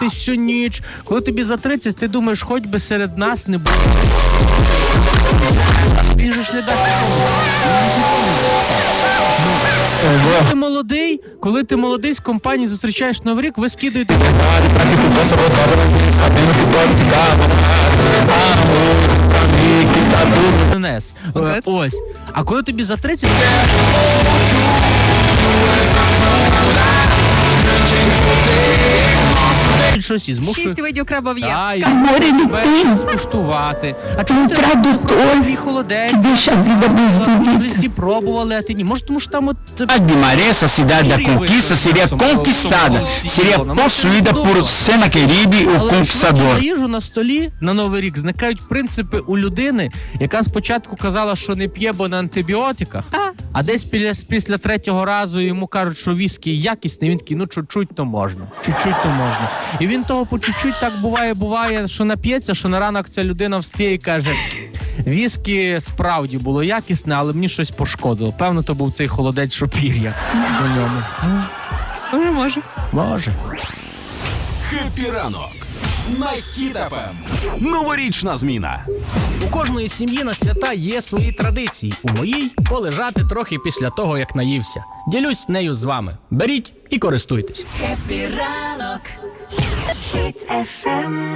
ти всю ніч. Коли тобі за 30, ти думаєш, хоч би серед нас не було. Ж не дасть. Коли ти молодий, коли ти молодий з компанії зустрічаєш Новий рік, ви скидуєте. Е, Ось. А коли тобі за 30, щось і змушує. Шість видів крабов є. Та, і Amor, ele скуштувати. А чому ти tradutor твій холодець? vida mais Вже bonita. всі пробували, а ти ні. Може, тому що там от a cidade da conquista, seria conquistada, seria possuída por Senaqueribe, o Але швидше за conquistador. їжу на столі на новий рік зникають принципи у людини, яка спочатку казала, що не п'є, бо на антибіотиках. А десь після, після третього разу йому кажуть, що віскі якісний. Він такий, ну чуть-чуть то можна, чуть-чуть то можна. І він того по чуть-чуть так буває, буває, що нап'ється, що на ранок ця людина встає і каже. Віскі справді було якісне, але мені щось пошкодило. Певно, то був цей холодець шопір'я на ньому. Може, може. Може. Хеппі ранок на Хіт-ФМ. Новорічна зміна. У кожної сім'ї на свята є свої традиції. У моїй полежати трохи після того, як наївся. Ділюсь нею з вами. Беріть і користуйтесь.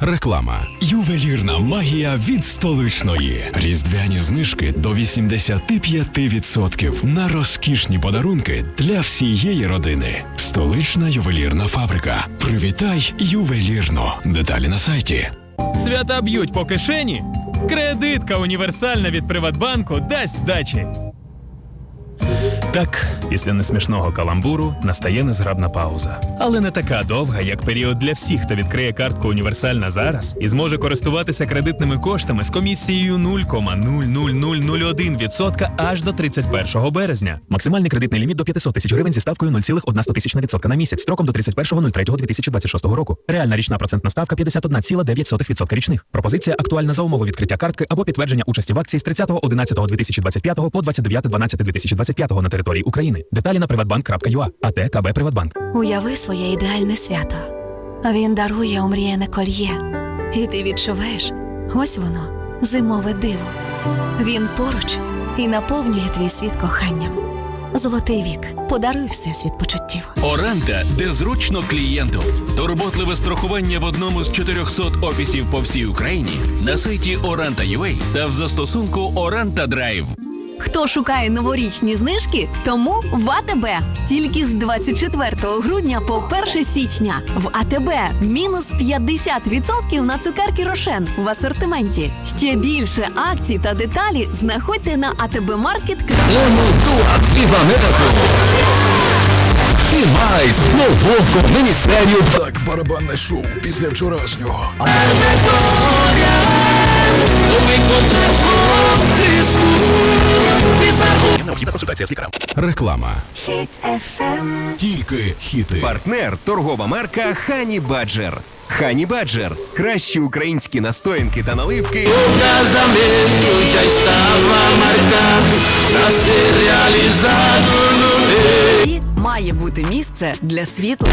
Реклама. Ювелірна магія від столичної. Різдвяні знижки до 85% на розкішні подарунки для всієї родини. Столична ювелірна фабрика. Привітай ювелірно. Деталі на сайті. Свята б'ють по кишені. Кредитка універсальна від Приватбанку дасть здачі. Так, після несмішного каламбуру настає незграбна пауза. Але не така довга, як період для всіх, хто відкриє картку універсальна зараз і зможе користуватися кредитними коштами з комісією 0,00001% аж до 31 березня. Максимальний кредитний ліміт до 500 тисяч гривень зі ставкою 0,1% на місяць строком до 31.03.2026 року. Реальна річна процентна ставка 51,9% річних. Пропозиція актуальна за умови відкриття картки або підтвердження участі в акції з 30.11.2025 по 29.12.2025 на території України. Деталі на privatbank.ua. АТ КБ Приватбанк. Уяви своє ідеальне свято. Він дарує омріяне кольє. І ти відчуваєш, ось воно, зимове диво. Він поруч і наповнює твій світ коханням. Золотий вік подаруй всесвіт почуттів. Орента, де зручно клієнту. Турботливе страхування в одному з 400 офісів по всій Україні на сайті Oranta.ua та в застосунку Орента Драйв. Хто шукає новорічні знижки, тому в АТБ. Тільки з 24 грудня по 1 січня в АТБ мінус 50% на цукерки Рошен в асортименті. Ще більше акцій та деталі знаходьте на ATB Market. Mais, louvor com Ministério Так, барабанне шоу після вчорашнього. Необхідна консультація з лікарем. Реклама. Тільки хіти. Партнер торгова марка Хані Баджер. Хані Баджер. Кращі українські настоянки та наливки. estava marcado pra ser realizado no І має бути місце для світла.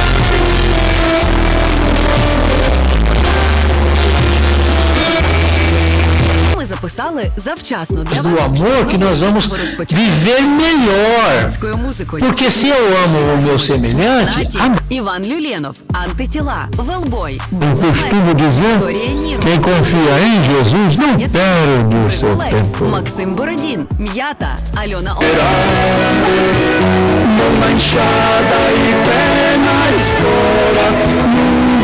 Записали завчасно для вас. amor que nós vamos viver melhor. українською музикою. Porque se eu amo o meu semelhante, Наті, a Іван Люленов, антитіла, Велбой, Eu costumo dizer, Вікторія quem confia em Jesus não perde o seu Григулець, tempo. Максим Бородін, М'ята, Альона О.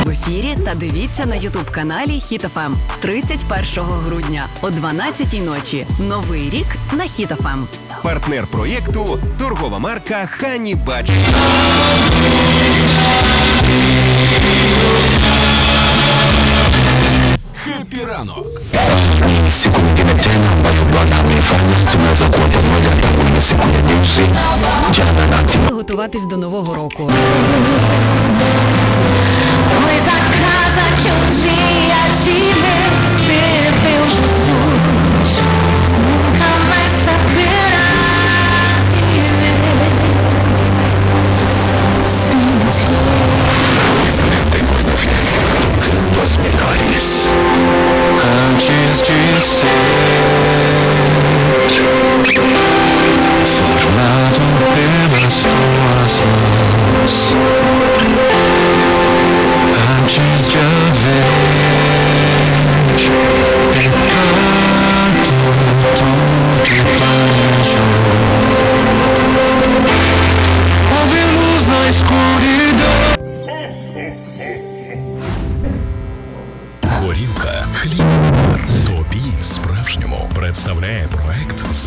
В ефірі та дивіться на ютуб каналі Хіт-ФМ 31 грудня о 12 ночі. Новий рік на Хіт-ФМ. Партнер проєкту торгова марка Хані Баджер. Хеппі ранок. Siku nyingine tena ambayo Bwana ameifanya, tumeweza kuwa pamoja tangu ile siku ya juzi, jana na Готуватись до нового року. Pensa que um dia te vencer, meu Jesus.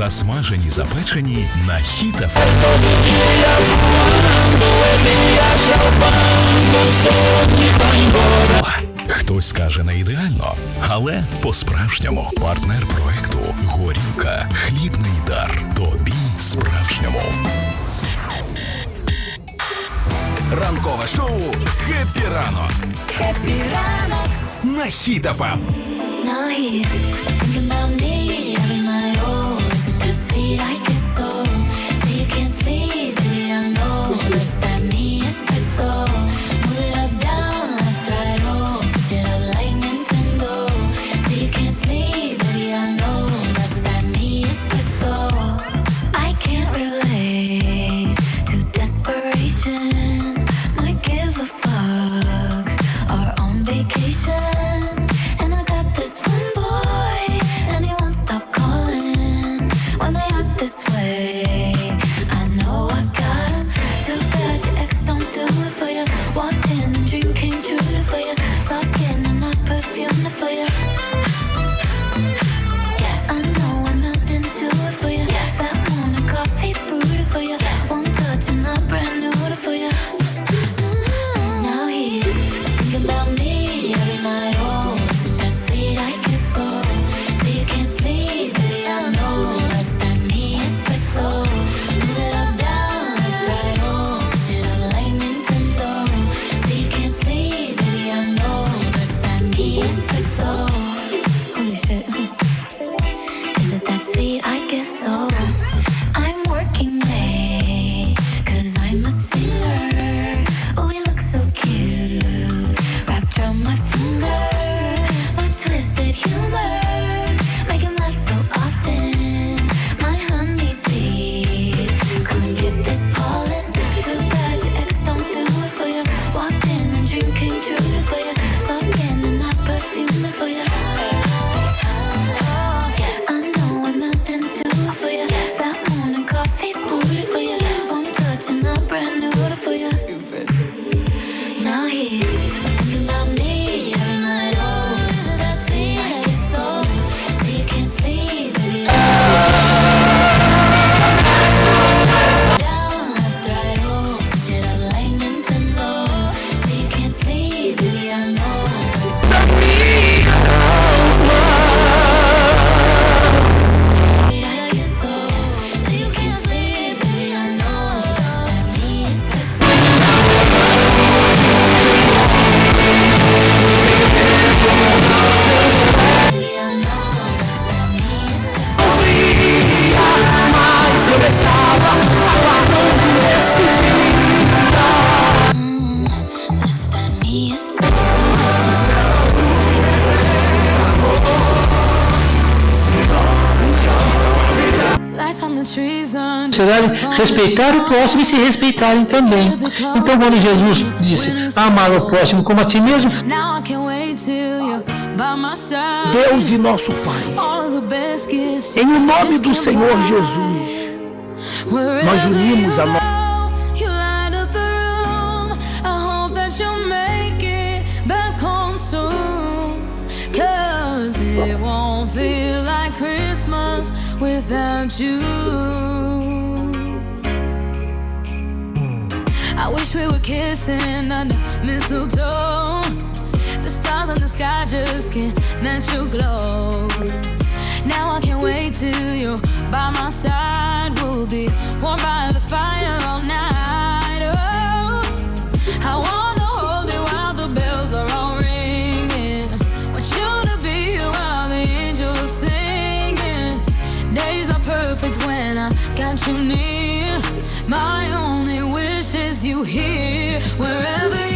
Засмажені, запечені на хітах. Ем. Хтось каже не ідеально, але по-справжньому партнер проекту Горілка. Хлібний дар. Тобі справжньому. Ранкове шоу «Хеппі ранок». «Хеппі ранок» на хітафа. Será respeitar o próximo e se respeitarem também. Então, quando Jesus disse amar o próximo como a ti mesmo, Deus e nosso Pai, em o nome do Senhor Jesus, nós unimos a nossa. It won't feel like Christmas. without you. I wish we were kissing under mistletoe. The stars in the sky just can't match your glow. Now I can't wait till you're by my side. We'll be warm by the fire. Got you near. My only wish is you here, wherever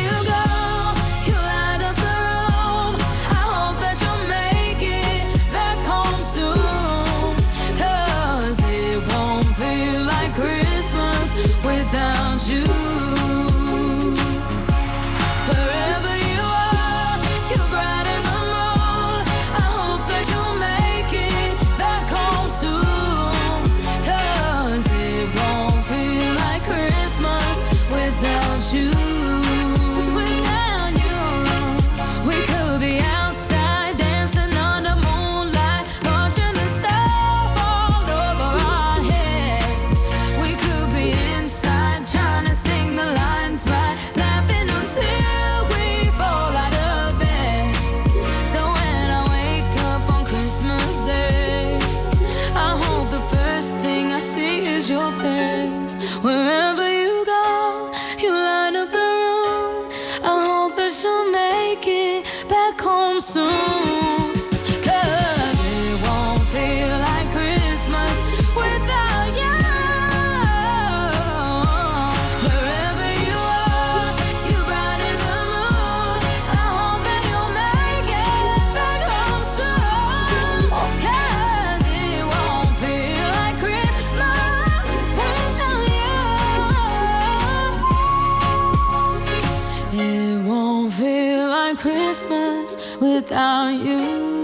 without you.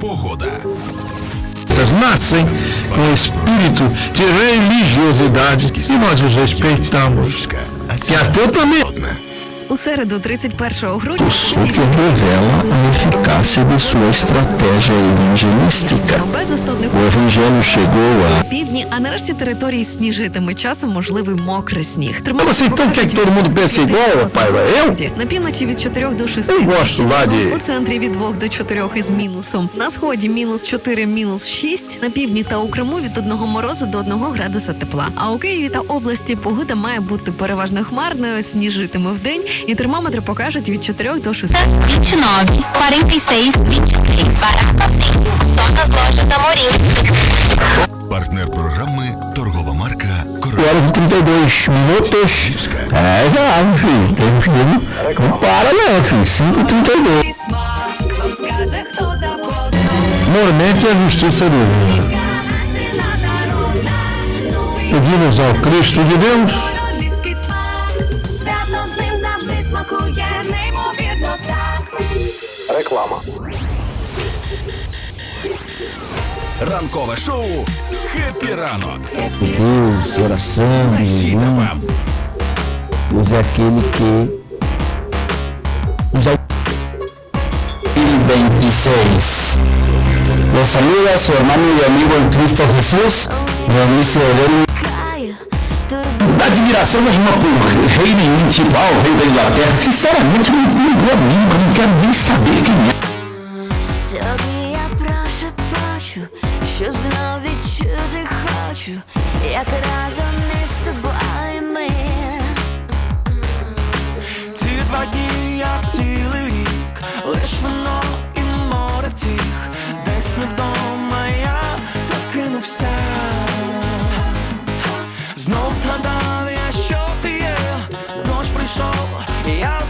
Погода. nascem com espírito de religiosidade e nós os respeitamos. E até também. У середу, 31 грудня, que revela a eficácia de sua estratégia evangelística. O evangelho chegou a півдні, а нарешті території сніжитиме часом можливий мокрий сніг. Mas assim, então quer que todo mundo pense igual? Eu? На півночі від 4 до 6. Eu gosto lá de. У центрі від 2 до 4 із мінусом. На сході мінус 4, мінус 6. На півдні та у Криму від 1 морозу до 1 градуса тепла. А у Києві та області погода має бути переважно хмарною, сніжитиме в день, і термометри покажуть від 4 до 6. 29, 46, 26. Barato sim. Só nas lojas Amorim. Партнер програми торгова марка horas e 32 minutos. É, já, meu filho. Tem um filho. Não para não, filho. 5 e 32. Normalmente é a justiça divina. Pedimos ao Cristo de Deus Реклама. Ранкове шоу Хеппі ранок. Deus, oração, jejum. Deus é aquele que nos au- 26. Los saluda su hermano y amigo en Cristo Jesús, Dionisio Edel. Da admiração mas uma por rei nenhum, tipo, ah, o rei da Inglaterra. Sinceramente, não, não dou a mínima, não quero nem saber quem é. Тобі я прошепочу, що знов відчути хочу, як разом із тобою ми. Ці два дні, як цілий рік, лиш воно і море втіх, Yeah.